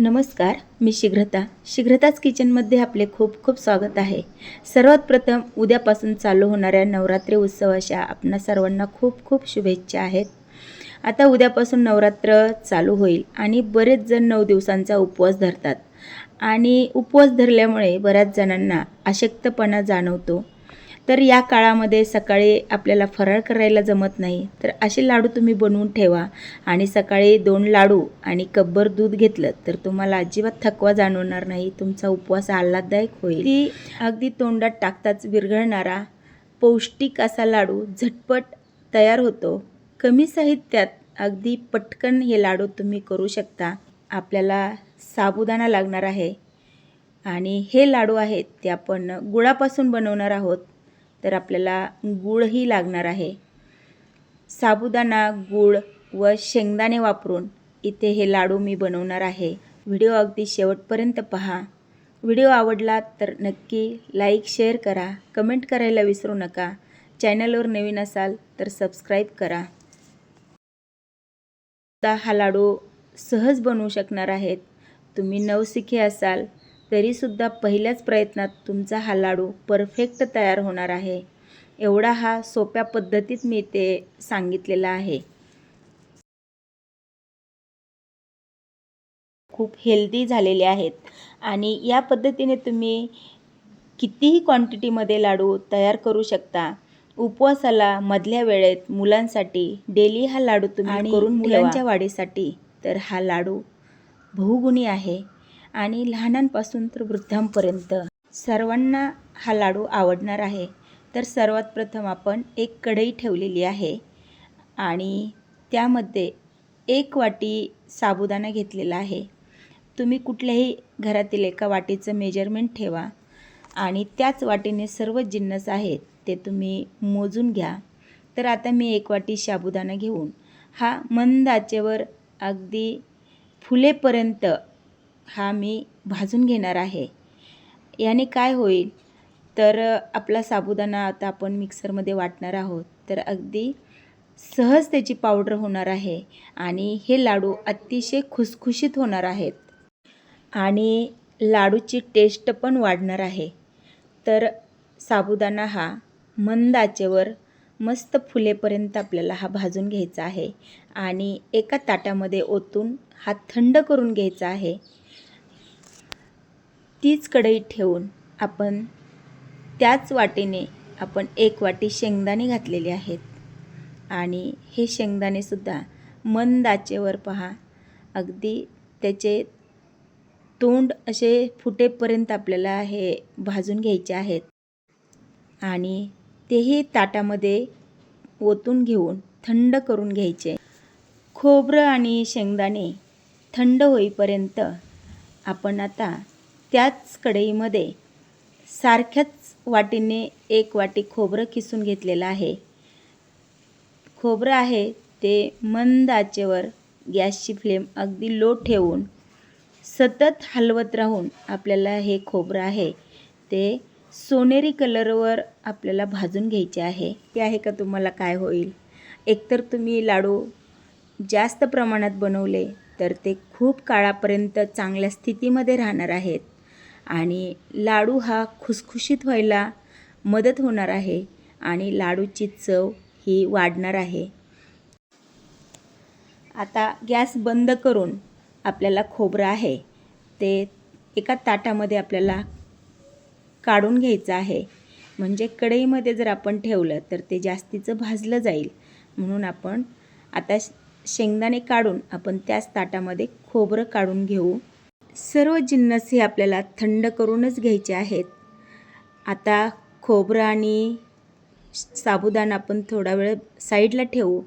नमस्कार मी शीघ्रता शीघ्रताच किचनमध्ये आपले खूप खूप स्वागत आहे. सर्वात प्रथम उद्यापासून चालू होणाऱ्या नवरात्री उत्सवाच्या आपणा सर्वांना खूप खूप शुभेच्छा आहेत. आता उद्यापासून नवरात्र चालू होईल आणि बरेच जण नऊ दिवसांचा उपवास धरतात. आणि उपवास धरल्यामुळे बऱ्याच जणांना अशक्तपणा जाणवतो. तर या काळामध्ये सकाळी आपल्याला फराळ करायला जमत नाही. तर असे लाडू तुम्ही बनवून ठेवा. आणि सकाळी दोन लाडू आणि कब्बर दूध घेतलं तर तुम्हाला अजिबात थकवा जाणवणार नाही. तुमचा उपवास आल्हाददायक होईल. ती अगदी तोंडात टाकताच विरघळणारा पौष्टिक असा लाडू झटपट तयार होतो. कमी साहित्यात अगदी पटकन हे लाडू तुम्ही करू शकता. आपल्याला साबुदाणा लागणार आहे. आणि हे लाडू आहेत ते आपण गुळापासून बनवणार आहोत. तर आपल्याला गूळही लागणार आहे. साबुदाणा गूळ व शेंगदाणे वापरून इथे हे लाडू मी बनवणार आहे. व्हिडिओ अगदी शेवटपर्यंत पहा. व्हिडिओ आवडला तर नक्की लाईक शेअर करा. कमेंट करायला विसरू नका. चॅनलवर नवीन असाल तर सबस्क्राईब करा. आता हा लाडू सहज बनवू शकणार आहेत. तुम्ही नवशिके असाल तरीसुद्धा पहिल्याच प्रयत्नात तुमचा हा लाडू परफेक्ट तयार होणार आहे. एवढा हा सोप्या पद्धतीत मी ते सांगितलेला आहे. खूप हेल्दी झालेले आहेत. आणि या पद्धतीने तुम्ही कितीही क्वांटिटीमध्ये लाडू तयार करू शकता. उपवासाला मधल्या वेळेत मुलांसाठी डेली हा लाडू तुम्ही करून मुलांच्या वाढीसाठी तर हा लाडू बहुगुणी आहे. आणि लहानांपासून तर वृद्धांपर्यंत. सर्वांना हा लाडू आवडणार आहे. तर सर्वात प्रथम आपण एक कढई ठेवलेली आहे आणि त्यामध्ये एक वाटी साबुदाणा घेतलेला आहे. तुम्ही कुठल्याही घरातील एका वाटीचं मेजरमेंट ठेवा आणि त्याच वाटीने सर्व जिन्नस आहेत ते तुम्ही मोजून घ्या. तर आता मी एक वाटी साबुदाणा घेऊन हा मंद आचेवर अगदी फुलेपर्यंत हा मी भाजून घेणार आहे. याने काय होईल? तर आपला साबुदाणा आता आपण मिक्सरमध्ये वाटणार आहोत. तर अगदी सहज त्याची पावडर होणार आहे आणि हे लाडू अतिशय खुसखुशीत होणार आहेत. आणि लाडूची टेस्ट पण वाढणार आहे. तर साबुदाणा हा मंद आचेवर मस्त फुलेपर्यंत आपल्याला हा भाजून घ्यायचा आहे. आणि एका ताटामध्ये ओतून हा थंड करून घ्यायचा आहे. तीच कढई ठेवून आपण त्याच वाटीने आपण एक वाटी शेंगदाणे घातलेले आहेत. आणि हे शेंगदाणेसुद्धा मंद आचेवर पहा. अगदी त्याचे तोंड असे फुटेपर्यंत आपल्याला हे भाजून घ्यायचे आहेत. आणि तेही ताटामध्ये ओतून घेऊन थंड करून घ्यायचे. खोबरं आणि शेंगदाणे थंड होईपर्यंत आपण आता त्याच कढईमध्ये सारख्याच वाटीने एक वाटी खोबरं किसून घेतलेलं आहे. खोबरं आहे ते मंद आचेवर गॅसची फ्लेम अगदी लो ठेवून सतत हलवत राहून आपल्याला हे खोबरं आहे. ते सोनेरी कलरवर आपल्याला भाजून घ्यायचे आहे. ते आहे का तुम्हाला काय होईल? एकतर तुम्ही लाडू जास्त प्रमाणात बनवले तर ते खूप काळापर्यंत चांगल्या स्थितीमध्ये राहणार आहेत. आणि लाडू हा खुसखुशीत व्हायला मदत होणार आहे आणि लाडूची चव ही वाढणार आहे. आता गॅस बंद करून आपल्याला खोबरं आहे. ते एका ताटामध्ये आपल्याला काढून घ्यायचं आहे. म्हणजे कढईमध्ये जर आपण ठेवलं तर ते जास्तीचं भाजलं जाईल. म्हणून आपण आता शेंगदाणे काढून आपण त्याच ताटामध्ये खोबरं काढून घेऊ. सर्व जिन्नस हे आपल्याला थंड करूनच घ्यायचे आहेत. आता खोबरं आणि साबुदाणा आपण थोडा वेळ साईडला ठेवू.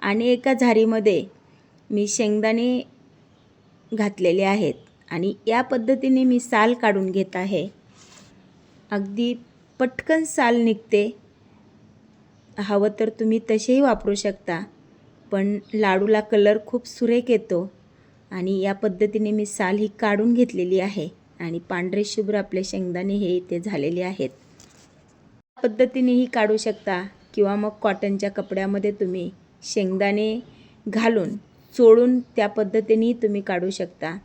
आणि एका झारीमध्ये मी शेंगदाणे घातलेले आहेत. आणि या पद्धतीने मी साल काढून घेत आहे. अगदी पटकन साल निघते. हवं तर तुम्ही तसेही वापरू शकता. पण लाडूला कलर खूप सुरेख येतो. आणि या पद्धतीने मी साल ही काढून घेतलेली आहे आणि पांढरे शुभ्र आपले शेंगदाणे हे इथे झालेले आहेत. पद्धतीनेही काढू शकता किंवा मग कॉटनच्या कपड्यामध्ये तुम्ही शेंगदाणे घालून चोळून त्या पद्धतीनेही तुम्ही काढू शकता.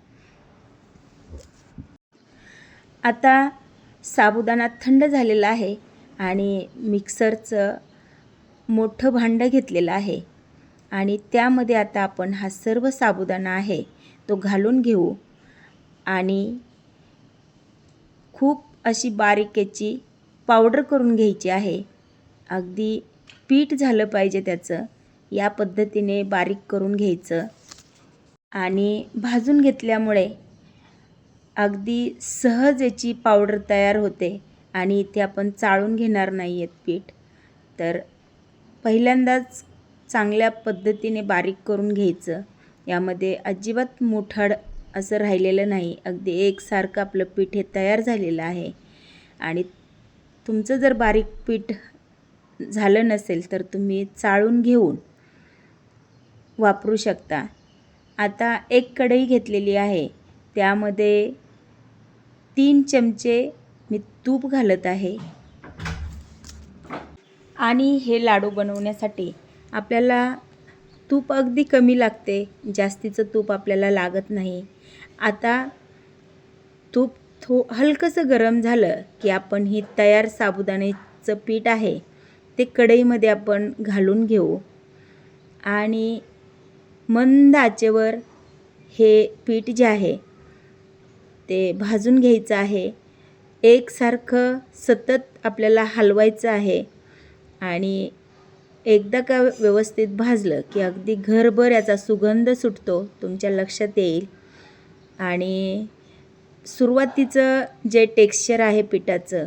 आता साबुदाणा थंड झालेला आहे आणि मिक्सरचं मोठं भांडं घेतलेलं आहे. आणि त्यामध्ये आता आपण हा सर्व साबुदाणा आहे तो घालून घेऊ. आणि खूप अशी बारीक याची पावडर करून घ्यायची आहे. अगदी पीठ झालं पाहिजे त्याचं. या पद्धतीने बारीक करून घ्यायचं. आणि भाजून घेतल्यामुळे अगदी सहज याची पावडर तयार होते आणि इथे आपण चाळून घेणार नाही आहेत पीठ. तर पहिल्यांदाच चांगल्या पद्धतीने बारीक करून घ्यायचं. यामध्ये अजिबात मोठाड असं राहिलेलं नाही. अगदी एकसारखं आपलं पीठ हे तयार झालेलं आहे. आणि तुमचं जर बारीक पीठ झालं नसेल तर तुम्ही चाळून घेऊन वापरू शकता. आता एक कढई घेतलेली आहे. त्यामध्ये तीन चमचे मी तूप घालत आहे. आणि हे लाडू बनवण्यासाठी आपल्याला तूप अगदी कमी लागते जास्तीचं तूप आपल्याला लागत नाही. आता तूप थो हलकंसं गरम झालं की आपण ही तयार साबुदाण्याचं पीठ आहे ते कढईमध्ये आपण घालून घेऊ. आणि मंद आचेवर हे पीठ जे आहे ते भाजून घ्यायचं आहे. एकसारखं सतत आपल्याला हलवायचं आहे आणि एकदा का व्यवस्थित भाजलं की अगदी घरभर याचा सुगंध सुटतो तुमच्या लक्षात येईल. आणि सुरुवातीचं जे टेक्स्चर आहे पिठाचं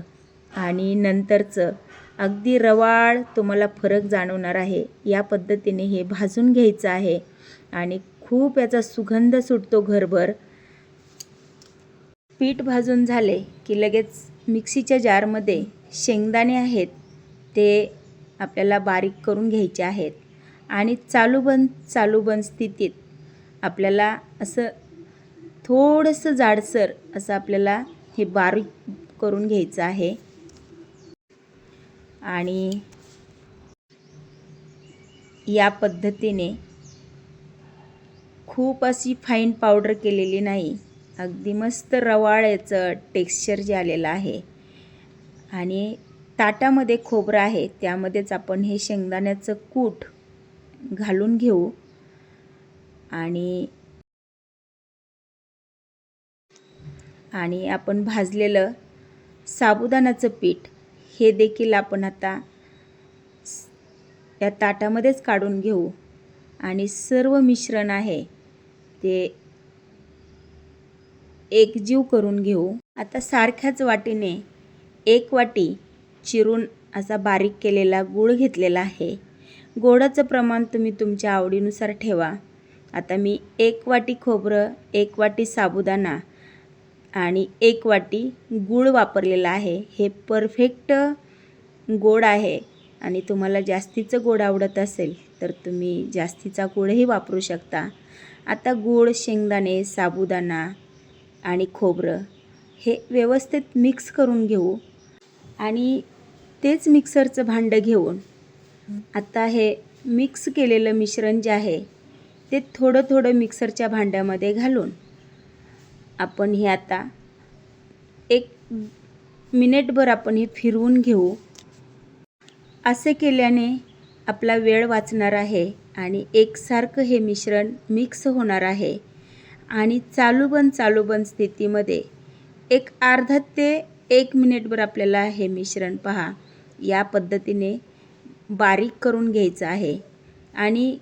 आणि नंतरचं अगदी रवाळ तुम्हाला फरक जाणवणार आहे. या पद्धतीने हे भाजून घ्यायचं आहे आणि खूप याचा सुगंध सुटतो घरभर. पीठ भाजून झाले की लगेच मिक्सीच्या जारमध्ये शेंगदाणे आहेत ते आपल्याला बारीक करून घ्यायचे आहेत. आणि चालू बंद चालू बंद स्थितीत आपल्याला असं थोडंसं जाडसर असं आपल्याला हे बारीक करून घ्यायचं आहे. आणि या पद्धतीने खूप अशी फाईन पावडर केलेली नाही. अगदी मस्त रवाळ्याचं टेक्स्चर जे आलेलं आहे. आणि ताटामध्ये खोबरं आहे त्यामध्येच आपण हे शेंगदाण्याचं कूट घालून घेऊ. आणि आणि आपण भाजलेलं साबुदाण्याचं पीठ हे देखील आपण आता या ताटामध्येच काढून घेऊ. आणि सर्व मिश्रण आहे ते एकजीव करून घेऊ. आता सारख्याच वाटीने एक वाटी चिरून असा बारीक केलेला गूळ घेतलेला आहे. गोडाचं प्रमाण तुम्ही तुमच्या आवडीनुसार ठेवा. आता मी एक वाटी खोबरं एक वाटी साबुदाणा आणि एक वाटी गूळ वापरलेला आहे. हे परफेक्ट गोड आहे आणि तुम्हाला जास्तीचं गोड आवडत असेल तर तुम्ही जास्तीचा गुळही वापरू शकता. आता गूळ शेंगदाणे साबुदाणा आणि खोबरं हे व्यवस्थित मिक्स करून घेऊ. आणि तेच मिक्सरचं भांडं घेऊन आता हे मिक्स केलेलं मिश्रण जे आहे ते थोडं थोडं मिक्सरच्या भांड्यामध्ये घालून आपण हे आता एक मिनिटभर आपण हे फिरवून घेऊ. असे केल्याने आपला वेळ वाचणार आहे आणि एकसारखं हे मिश्रण मिक्स होणार आहे आणि चालू बंद चालू बंद स्थितीमध्ये एक अर्धा ते एक मिनिटभर आपल्याला हे मिश्रण पहा. या पद्धतीने बारीक करून घ्यायचं आहे. आणि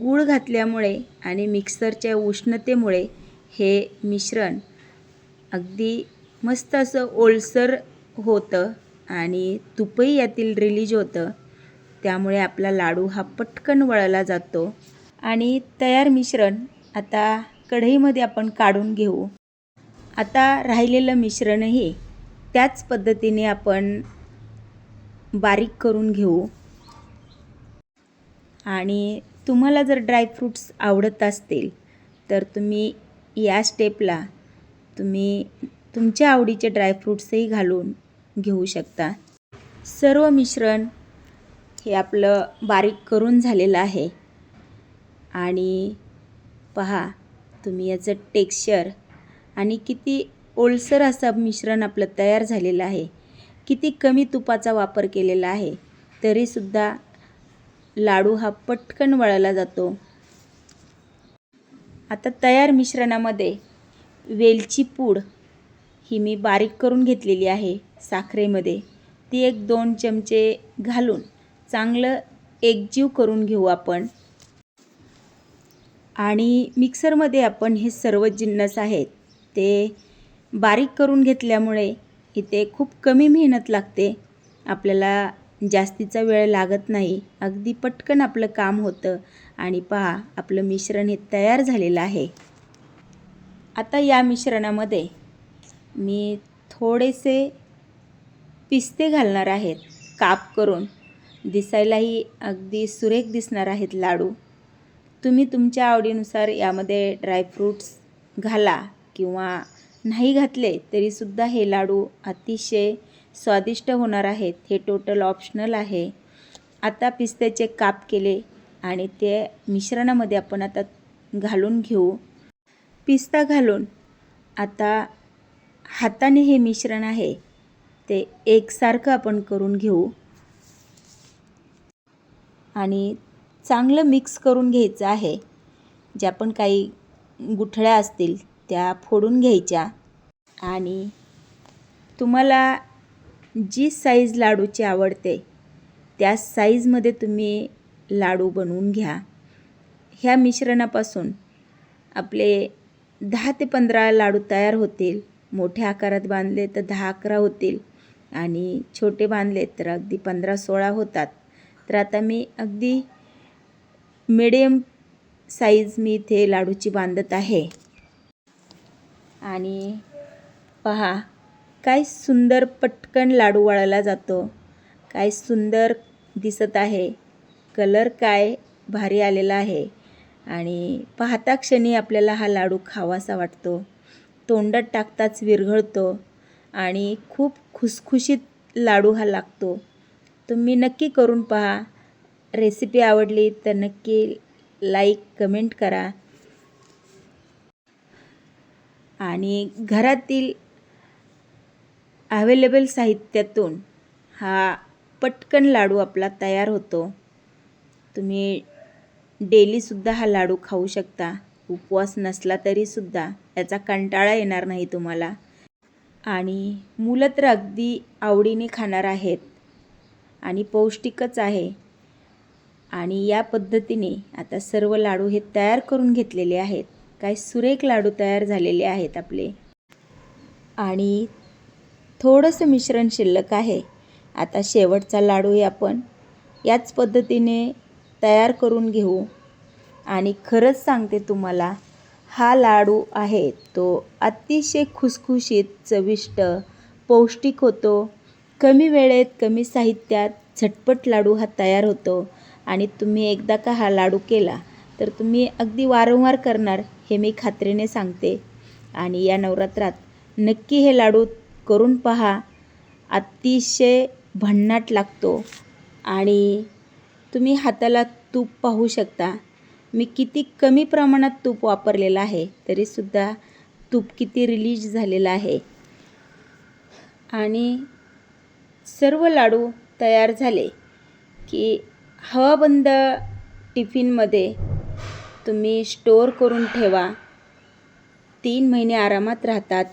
गूळ घातल्यामुळे आणि मिक्सरच्या उष्णतेमुळे हे मिश्रण अगदी मस्त असं ओलसर होतं आणि तुपही यातील रिलीज होतं. त्यामुळे आपला लाडू हा पटकन वळला जातो. आणि तयार मिश्रण आता कढईमध्ये आपण काढून घेऊ. आता राहिलेलं मिश्रणही त्याच पद्धतीने आपण बारीक करून घेऊ. आणि तुम्हाला जर ड्रायफ्रूट्स आवडत असतील तर तुम्ही या स्टेपला तुम्ही तुमच्या आवडीचे ड्रायफ्रूट्सही घालून घेऊ शकता. सर्व मिश्रण हे आपलं बारीक करून झालेलं आहे. आणि पहा तुम्ही याचं टेक्स्चर आणि किती ओलसर असं मिश्रण आपलं तयार झालेलं आहे. किती कमी तुपाचा वापर केलेला आहे तरीसुद्धा लाडू हा पटकन वळला जातो. आता तयार मिश्रणामध्ये वेलची पूड ही मी बारीक करून घेतलेली आहे साखरेमध्ये. ती एक दोन चमचे घालून चांगलं एकजीव करून घेऊ आपण. आणि मिक्सरमध्ये आपण हे सर्व जिन्नस आहेत ते बारीक करून घेतल्यामुळे इथे खूप कमी मेहनत लागते. आपल्याला जास्तीचा वेळ लागत नाही. अगदी पटकन आपलं काम होतं आणि पहा आपलं मिश्रण हे तयार झालेलं आहे. आता या मिश्रणामध्ये मी थोडेसे पिस्ते घालणार आहेत काप करून. दिसायलाही अगदी सुरेख दिसणार आहेत लाडू. तुम्ही तुमच्या आवडीनुसार यामध्ये ड्रायफ्रूट्स घाला किंवा नाही घातले तरीसुद्धा हे लाडू अतिशय स्वादिष्ट होणार आहेत. हे टोटल ऑप्शनल आहे. आता पिस्त्याचे काप केले आणि ते मिश्रणामध्ये आपण आता घालून घेऊ. पिस्ता घालून आता हाताने हे मिश्रण आहे ते एकसारखं आपण करून घेऊ. आणि चांगलं मिक्स करून घ्यायचं आहे. ज्या पण काही गुठळ्या असतील त्या फोडून घ्यायच्या. आणि तुम्हाला जी साईज लाडूची आवडते त्या साईजमध्ये तुम्ही लाडू बनवून घ्या. ह्या मिश्रणापासून आपले दहा ते पंधरा लाडू तयार होतील. मोठ्या आकारात बांधले तर दहा अकरा होतील आणि छोटे बांधले तर अगदी पंधरा सोळा होतात. तर आता मी अगदी मिडियम साईज मी इथे लाडूची बांधत आहे. आणि पहा काय सुंदर पटकन लाडू वाळला जातो. काय सुंदर दिसत आहे. कलर काय भारी आलेला आहे. आणि पाहता क्षणी आपल्याला हा लाडू खावासा वाटतो. तोंडात टाकताच विरघळतो आणि खूप खुसखुशीत लाडू हा लागतो. तुम्ही नक्की करून पहा. रेसिपी आवडली तर नक्की लाईक कमेंट करा. आणि घरातील अवेलेबल साहित्यातून हा पटकन लाडू आपला तयार होतो. तुम्ही डेलीसुद्धा हा लाडू खाऊ शकता. उपवास नसला तरीसुद्धा याचा कंटाळा येणार नाही तुम्हाला. आणि मुलं तर अगदी आवडीने खाणार आहेत. आणि पौष्टिकच आहे. आणि या पद्धतीने आता सर्व लाडू हे तयार करून घेतलेले आहेत. काय सुरेख लाडू तयार झालेले आहेत आपले. आणि थोडंसं मिश्रण शिल्लक आहे. आता शेवटचा लाडूही आपण. याच पद्धतीने तयार करून घेऊ. आणि खरंच सांगते तुम्हाला हा लाडू आहे तो अतिशय खुसखुशीत चविष्ट पौष्टिक होतो. कमी वेळेत कमी साहित्यात झटपट लाडू हा तयार होतो. आणि तुम्ही एकदा का हा लाडू केला तर तुम्ही अगदी वारंवार करणार. हे मी खात्रीने सांगते. आणि या नवरात्रात नक्की हे लाडू करून पहा. अतिशय भन्नाट लागतो. आणि तुम्ही हाताला तूप पाहू शकता. मी किती कमी प्रमाणात तूप वापरलेलं आहे तरीसुद्धा तूप किती रिलीज झालेलं आहे. आणि सर्व लाडू तयार झाले की हवाबंद टिफिनमध्ये तुम्ही स्टोअर करून ठेवा. तीन महिने आरामात राहतात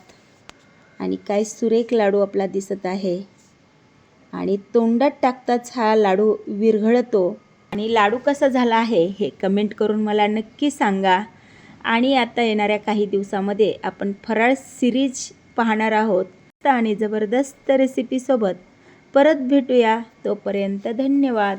आणि काय सुरेख लाडू आपला दिसत आहे. आणि तोंडात टाकताच हा लाडू विरघळतो. आणि लाडू कसा झाला आहे हे कमेंट करून मला नक्की सांगा. आणि आता येणाऱ्या काही दिवसामध्ये आपण फराळ सिरीज पाहणार आहोत. आणि जबरदस्त रेसिपीसोबत परत भेटूया. तोपर्यंत धन्यवाद.